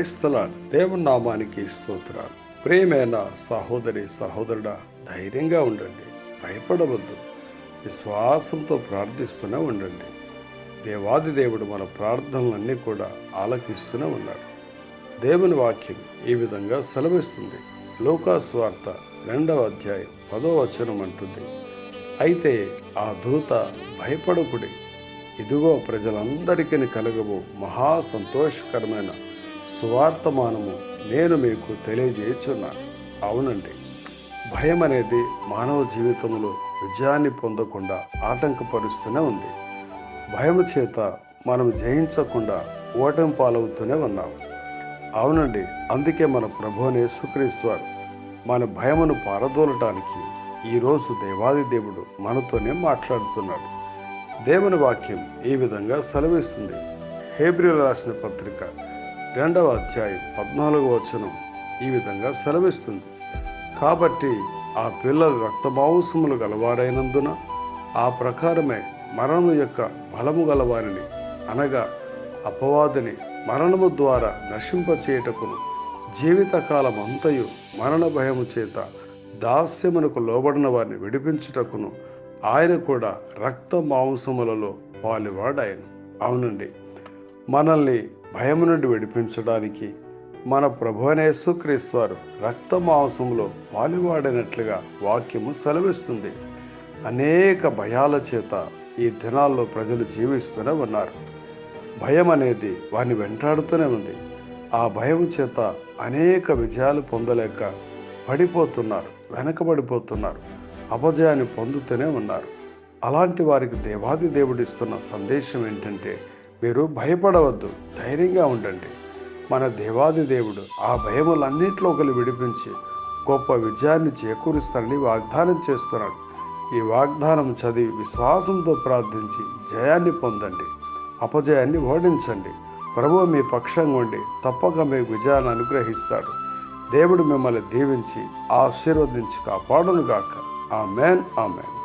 ఇస్తలాడు దేవుని నామానికి స్తోత్రాలు. ప్రేమైన సహోదరి సహోదరుడా ధైర్యంగా ఉండండి. భయపడవద్దు. విశ్వాసంతో ప్రార్థిస్తూనే ఉండండి. దేవాది దేవుడు మన ప్రార్థనలన్నీ కూడా ఆలకిస్తూనే ఉన్నాడు. దేవుని వాక్యం ఈ విధంగా సెలవిస్తుంది. లోకాస్వార్త రెండవ అధ్యాయం పదో వచనం అంటుంది. అయితే ఆ దూత భయపడకుడి. ఇదిగో ప్రజలందరికీ కలగబో మహా సంతోషకరమైన సువార్తమానము నేను మీకు తెలియజేయుచున్నాను. అవునండి. భయం అనేది మానవ జీవితంలో విజయాన్ని పొందకుండా ఆటంకపరుస్తూనే ఉంది. భయం చేత మనం జయించకుండా ఓటమి పాలవుతూనే ఉన్నాం. అవునండి. అందుకే మన ప్రభునే సుక్రీశ్వర్ మన భయమును పారదోలటానికి ఈరోజు దేవాది దేవుడు మనతోనే మాట్లాడుతున్నాడు. దేవుని వాక్యం ఈ విధంగా సెలవిస్తుంది. హేబ్రిల్ రాసిన పత్రిక రెండవ అధ్యాయం పద్నాలుగవ వచనం ఈ విధంగా సెలవిస్తుంది. కాబట్టి ఆ పిల్లలు రక్తమాంసములు గలవారైనందున ఆ ప్రకారమే మరణము యొక్క బలము గలవారిని అనగా అపవాదిని మరణము ద్వారా నశింపచేయటకును జీవితకాలం అంతయు మరణ భయము చేత దాస్యమునకు లోబడిన వారిని విడిపించుటకును ఆయన కూడా రక్త మాంసములలో పాలివాడాయను అవునండి. మనల్ని భయం నుండి విడిపించడానికి మన ప్రభు యేసుక్రీస్తు వారు రక్త మాంసంలో పాలువాడినట్లుగా వాక్యము సెలవిస్తుంది. అనేక భయాల చేత ఈ దినాల్లో ప్రజలు జీవిస్తూనే ఉన్నారు. భయం అనేది వారిని వెంటాడుతూనే ఉంది. ఆ భయం చేత అనేక విజయాలు పొందలేక పడిపోతున్నారు వెనకబడిపోతున్నారు అపజయాన్ని పొందుతూనే ఉన్నారు. అలాంటి వారికి దేవాది దేవుడిస్తున్న సందేశం ఏంటంటే మీరు భయపడవద్దు. ధైర్యంగా ఉండండి. మన దేవాది దేవుడు ఆ భయములన్నింటిలో ఒకరు విడిపించి గొప్ప విజయాన్ని చేకూరుస్తారని వాగ్దానం చేస్తున్నాడు. ఈ వాగ్దానం చదివి విశ్వాసంతో ప్రార్థించి జయాన్ని పొందండి. అపజయాన్ని ఓడించండి. ప్రభు మీ పక్షంగా ఉండి తప్పక మీ విజయాన్ని అనుగ్రహిస్తాడు. దేవుడు మిమ్మల్ని దీవించి ఆశీర్వదించి కాపాడునుగాక. ఆ మేన్ ఆ మేన్